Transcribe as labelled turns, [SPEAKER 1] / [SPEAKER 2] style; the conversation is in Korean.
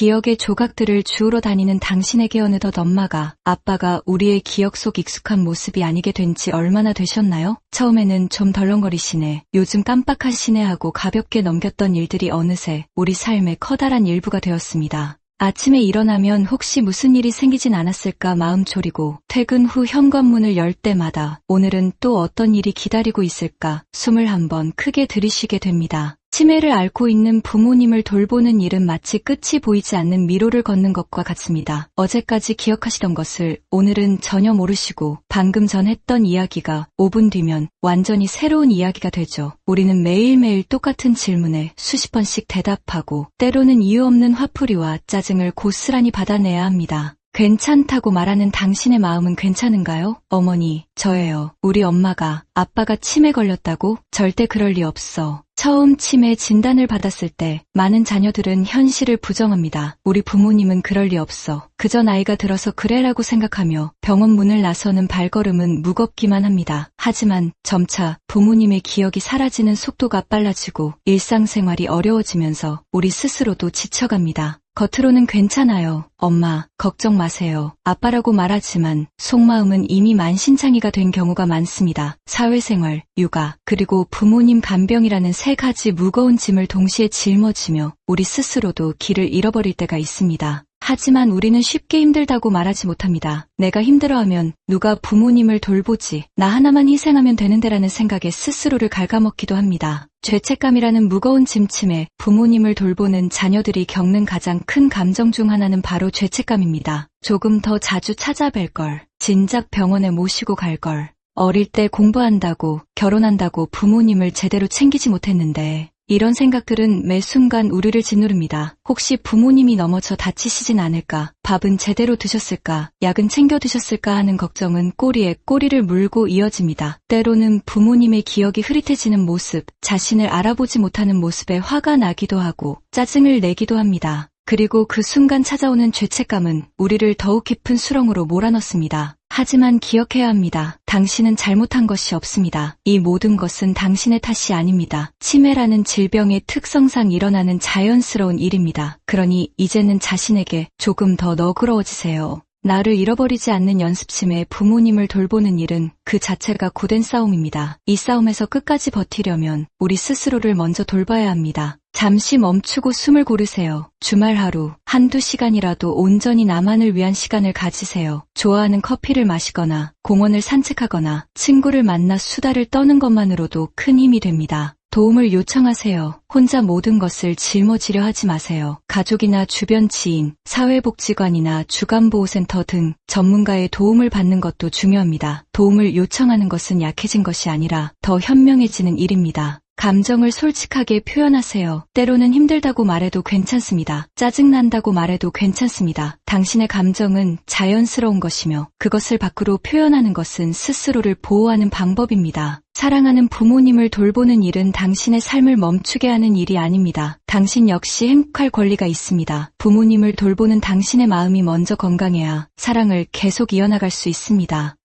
[SPEAKER 1] 기억의 조각들을 주우러 다니는 당신에게 어느덧 엄마가 아빠가 우리의 기억 속 익숙한 모습이 아니게 된 지 얼마나 되셨나요? 처음에는 좀 덜렁거리시네. 요즘 깜빡하시네 하고 가볍게 넘겼던 일들이 어느새 우리 삶의 커다란 일부가 되었습니다. 아침에 일어나면 혹시 무슨 일이 생기진 않았을까 마음 졸이고 퇴근 후 현관문을 열 때마다 오늘은 또 어떤 일이 기다리고 있을까 숨을 한번 크게 들이쉬게 됩니다. 치매를 앓고 있는 부모님을 돌보는 일은 마치 끝이 보이지 않는 미로를 걷는 것과 같습니다. 어제까지 기억하시던 것을 오늘은 전혀 모르시고 방금 전 했던 이야기가 5분 뒤면 완전히 새로운 이야기가 되죠. 우리는 매일매일 똑같은 질문에 수십 번씩 대답하고 때로는 이유 없는 화풀이와 짜증을 고스란히 받아내야 합니다. 괜찮다고 말하는 당신의 마음은 괜찮은가요? 어머니, 저예요. 우리 엄마가 아빠가 치매 걸렸다고? 절대 그럴 리 없어. 처음 치매 진단을 받았을 때 많은 자녀들은 현실을 부정합니다. 우리 부모님은 그럴 리 없어. 그저 나이가 들어서 그래라고 생각하며 병원 문을 나서는 발걸음은 무겁기만 합니다. 하지만 점차 부모님의 기억이 사라지는 속도가 빨라지고 일상생활이 어려워지면서 우리 스스로도 지쳐갑니다. 겉으로는 괜찮아요. 엄마, 걱정 마세요. 아빠라고 말하지만 속마음은 이미 만신창이가 된 경우가 많습니다. 사회생활, 육아, 그리고 부모님 간병이라는 세 가지 무거운 짐을 동시에 짊어지며 우리 스스로도 길을 잃어버릴 때가 있습니다. 하지만 우리는 쉽게 힘들다고 말하지 못합니다. 내가 힘들어하면 누가 부모님을 돌보지, 나 하나만 희생하면 되는데라는 생각에 스스로를 갉아먹기도 합니다. 죄책감이라는 무거운 짐침에 부모님을 돌보는 자녀들이 겪는 가장 큰 감정 중 하나는 바로 죄책감입니다. 조금 더 자주 찾아뵐 걸, 진작 병원에 모시고 갈 걸, 어릴 때 공부한다고, 결혼한다고 부모님을 제대로 챙기지 못했는데, 이런 생각들은 매 순간 우리를 짓누릅니다. 혹시 부모님이 넘어져 다치시진 않을까? 밥은 제대로 드셨을까? 약은 챙겨 드셨을까 하는 걱정은 꼬리에 꼬리를 물고 이어집니다. 때로는 부모님의 기억이 흐릿해지는 모습, 자신을 알아보지 못하는 모습에 화가 나기도 하고 짜증을 내기도 합니다. 그리고 그 순간 찾아오는 죄책감은 우리를 더욱 깊은 수렁으로 몰아넣습니다. 하지만 기억해야 합니다. 당신은 잘못한 것이 없습니다. 이 모든 것은 당신의 탓이 아닙니다. 치매라는 질병의 특성상 일어나는 자연스러운 일입니다. 그러니 이제는 자신에게 조금 더 너그러워지세요. 나를 잃어버리지 않는 연습심에 부모님을 돌보는 일은 그 자체가 고된 싸움입니다. 이 싸움에서 끝까지 버티려면 우리 스스로를 먼저 돌봐야 합니다. 잠시 멈추고 숨을 고르세요. 주말 하루, 한두 시간이라도 온전히 나만을 위한 시간을 가지세요. 좋아하는 커피를 마시거나, 공원을 산책하거나, 친구를 만나 수다를 떠는 것만으로도 큰 힘이 됩니다. 도움을 요청하세요. 혼자 모든 것을 짊어지려 하지 마세요. 가족이나 주변 지인, 사회복지관이나 주간보호센터 등 전문가의 도움을 받는 것도 중요합니다. 도움을 요청하는 것은 약해진 것이 아니라 더 현명해지는 일입니다. 감정을 솔직하게 표현하세요. 때로는 힘들다고 말해도 괜찮습니다. 짜증난다고 말해도 괜찮습니다. 당신의 감정은 자연스러운 것이며 그것을 밖으로 표현하는 것은 스스로를 보호하는 방법입니다. 사랑하는 부모님을 돌보는 일은 당신의 삶을 멈추게 하는 일이 아닙니다. 당신 역시 행복할 권리가 있습니다. 부모님을 돌보는 당신의 마음이 먼저 건강해야 사랑을 계속 이어나갈 수 있습니다.